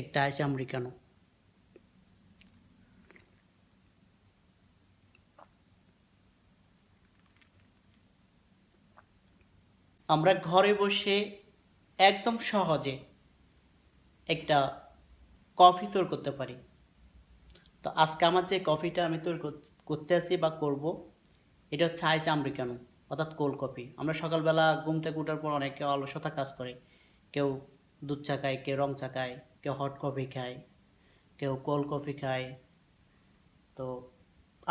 একটা আছে আমেরিকানো আমরা ঘরে বসে একদম সহজে একটা কফি তৈরি করতে পারি। তো আজকে আমার যে কফিটা আমি তৈরি করতে আসি বা করব, এটা হচ্ছে আইস আমেরিকানো অর্থাৎ কোল্ড কফি। আমরা সকালবেলা ঘুম থেকে উঠার পর অনেকে অলসতা কাজ করে, কেউ দুধ চা খায়, কেউ রং চা খায়। কেউ হট কফি খায়, কেউ কোল্ড কফি খায়। তো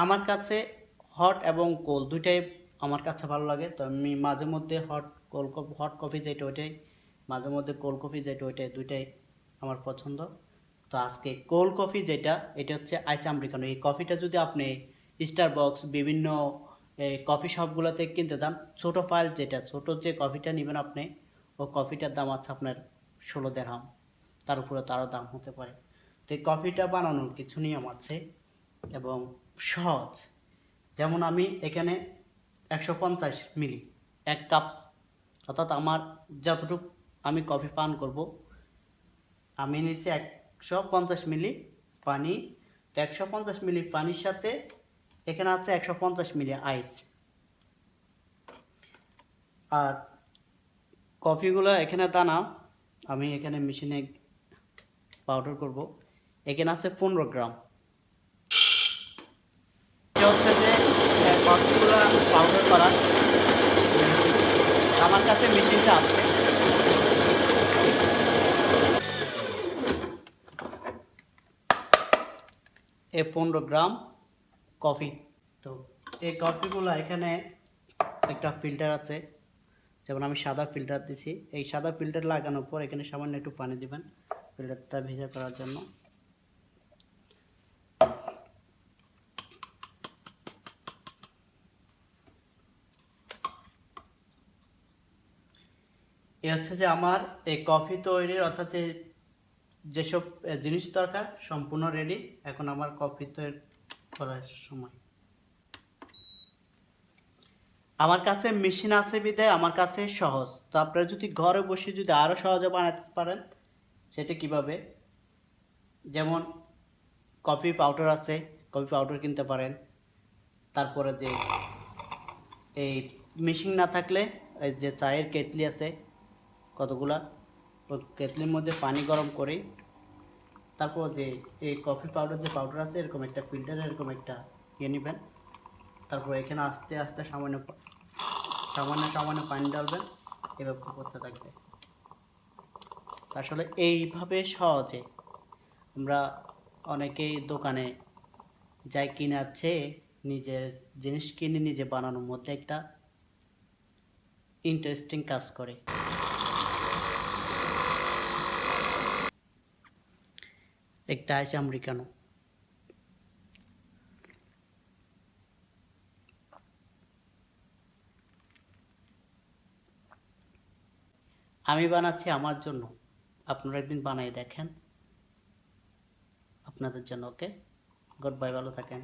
আমার কাছে হট এবং কোল্ড দুইটাই আমার কাছে ভালো লাগে। তো আমি মাঝে মধ্যে hot cold coffee hot coffee যেটা ওইটাই, মাঝে মধ্যে কোল্ড কফি যেটা ওইটাই দুইটাই আমার পছন্দ। তো আজকে কোল্ড কফি যেটা, এটা হচ্ছে আইস আমেরিকানো। এই কফিটা যদি আপনি স্টার বক্স বিভিন্ন কফি শপগুলোতে কিনতে যান, ছোটো ফাইল যেটা, ছোট যে কফিটা নেবেন আপনি ও কফিটার দাম আছে আপনার ষোলো দেড়হাম তার উপরে তারও দাম হতে পারে। তো এই কফিটা বানানোর কিছু নিয়ম আছে এবং সহজ। যেমন আমি এখানে একশো পঞ্চাশ মিলি, এক কাপ। অর্থাৎ আমার যতটুকু আমি কফি পান করব, আমি নিচ্ছি একশো পঞ্চাশ মিলি পানি। তো একশো পঞ্চাশ মিলি পানির সাথে এখানে আছে একশো পঞ্চাশ মিলি আইস। আর কফিগুলো এখানে দানা, আমি এখানে মেশিনে পাউডার করব। এখানে আছে পনেরো গ্রাম। হচ্ছে যে পাউডার করা আমার কাছে মেশিনটা আছে। এ, পনেরো গ্রাম কফি। তো এই কফিগুলো এখানে একটা ফিল্টার আছে। যেমন আমি সাদা ফিল্টার দিছি। এই সাদা ফিল্টার লাগানোর পর এখানে সামান্য একটু পানি দিবেন। ফিল্টারটা ভেজা করার জন্য। এ হচ্ছে যে আমার এই কফি তৈরির অর্থাৎ যেসব জিনিস দরকার, সম্পূর্ণ রেডি এখন আমার কফি তৈরি করার সময়। আমার কাছে মেশিন আছে বিদায় আমার কাছে সহজ। তো আপনারা যদি ঘরে বসে যদি আরও সহজে বানাতে পারেন সেটা কীভাবে? যেমন কফি পাউডার আছে কফি পাউডার কিনতে পারেন। তারপরে যে এই মেশিন না থাকলে যে চায়ের কেটলি আছে, কতগুলা? কেটলির মধ্যে পানি গরম করে, তারপর যে এই কফি পাউডার যে পাউডার আছে, এরকম একটা ফিল্টার এরকম একটা ইয়ে নেবেন। তারপর এখানে আস্তে আস্তে সামান্য সামান্য সামান্য পানি ডালবেন এভাবে করতে থাকবে। আসলে এইভাবে সহজে আমরা অনেকেই দোকানে যাই কিনাচ্ছে নিজের জিনিস কিনে নিজে বানানোর মধ্যে একটা ইন্টারেস্টিং কাজ করে। একটা আছে আমেরিকানো। আমি বানাচ্ছি আমার জন্য। আপনারা একদিন বানাই দেখেন। আপনাদের জন্য ওকে? গুড বাই ভালো থাকেন।